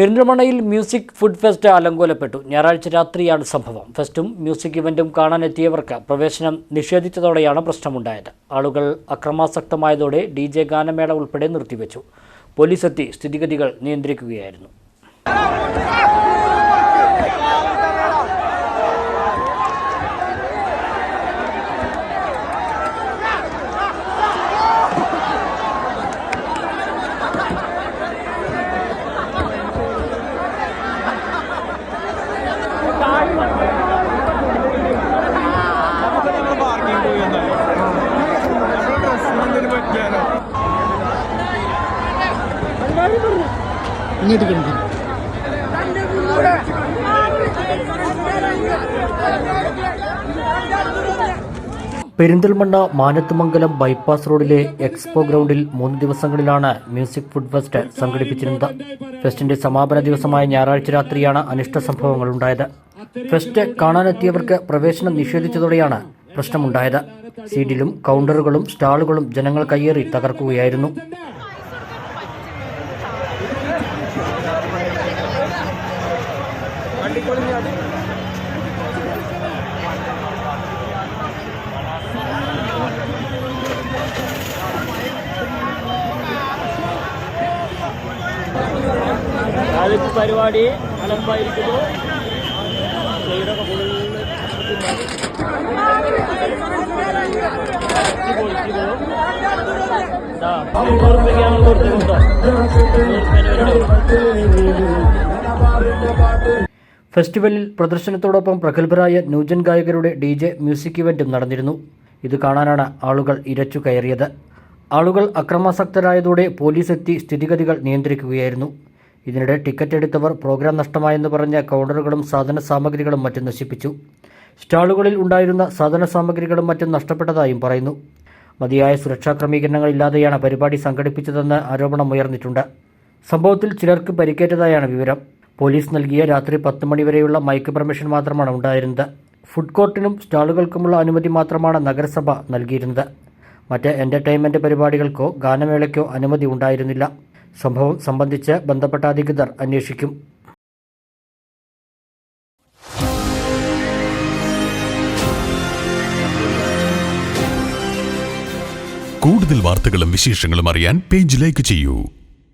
പെരിന്തൽമണ്ണയിൽ music food fest അലങ്കോലപ്പെട്ടു ഞായറാഴ്ച രാത്രിയാണ് സംഭവം. ഫെസ്റ്റും മ്യൂസിക് ഇവന്റും കാണാനെത്തിയവർക്ക് പ്രവേശനം നിഷേധിച്ചതോടെയാണ് പ്രശ്നമുണ്ടായത്. ആളുകൾ അക്രമാസക്തമായതോടെ ഡി ജെ ഗാനമേള ഉൾപ്പെടെ നിർത്തിവെച്ചു. പോലീസ് എത്തി സ്ഥിതിഗതികൾ നിയന്ത്രിക്കുകയായിരുന്നു. പെരിന്തൽമണ്ണ മാനത്തുമംഗലം ബൈപ്പാസ് റോഡിലെ എക്സ്പോ ഗ്രൗണ്ടിൽ മൂന്ന് ദിവസങ്ങളിലാണ് മ്യൂസിക് ഫുഡ് ഫെസ്റ്റ് സംഘടിപ്പിച്ചിരുന്നത്. ഫെസ്റ്റിന്റെ സമാപന ദിവസമായ ഞായറാഴ്ച രാത്രിയാണ് അനിഷ്ട സംഭവങ്ങൾ ഉണ്ടായത് ഫെസ്റ്റ് കാണാനെത്തിയവർക്ക് പ്രവേശനം നിഷേധിച്ചതോടെയാണ് പ്രശ്നമുണ്ടായത്. സീഡിലും കൗണ്ടറുകളും സ്റ്റാളുകളും ജനങ്ങൾ കയ്യേറി തകർക്കുകയായിരുന്നു. ആദ്യത്തെ പരിപാടി അലമ്പായിരിക്കുന്നു സൈഡൊക്കെ ഫുള്ള് ഫെസ്റ്റിവലിൽ പ്രദർശനത്തോടൊപ്പം പ്രഗത്ഭരായ ന്യൂജൻ ഗായകരുടെ ഡി ജെ മ്യൂസിക് ഇവന്റും നടന്നിരുന്നു. ഇത് കാണാനാണ് ആളുകൾ ഇരച്ചു കയറിയത്. ആളുകൾ അക്രമാസക്തരായതോടെ പോലീസ് എത്തി സ്ഥിതിഗതികൾ നിയന്ത്രിക്കുകയായിരുന്നു. ഇതിനിടെ ടിക്കറ്റ് എടുത്തവർ പ്രോഗ്രാം നഷ്ടമായെന്ന് പറഞ്ഞ കൗണ്ടറുകളും സാധന സാമഗ്രികളും മറ്റും നശിപ്പിച്ചു. സ്റ്റാളുകളിൽ ഉണ്ടായിരുന്ന സാധന സാമഗ്രികളും മറ്റും നഷ്ടപ്പെട്ടതായും പറയുന്നു. മതിയായ സുരക്ഷാ ക്രമീകരണങ്ങളില്ലാതെയാണ് പരിപാടി സംഘടിപ്പിച്ചതെന്ന് ആരോപണം ഉയർന്നിട്ടുണ്ട് സംഭവത്തിൽ ചിലർക്ക് പരിക്കേറ്റതായാണ് വിവരം. പോലീസ് നൽകിയ രാത്രി പത്ത് മണിവരെയുള്ള മൈക്ക് പെർമിഷൻ മാത്രമാണ് ഉണ്ടായിരുന്നത്. ഫുഡ് കോർട്ടിനും സ്റ്റാളുകൾക്കുമുള്ള അനുമതി മാത്രമാണ് നഗരസഭ നൽകിയിരുന്നത്. മറ്റ് എന്റർടൈൻമെന്റ് പരിപാടികൾക്കോ ഗാനമേളയ്ക്കോ അനുമതി ഉണ്ടായിരുന്നില്ല. സംഭവം സംബന്ധിച്ച് ബന്ധപ്പെട്ട അധികൃതർ അന്വേഷിക്കും. കൂടുതൽ വാർത്തകളും വിശേഷങ്ങളും അറിയാൻ പേജ് ലൈക്ക് ചെയ്യൂ.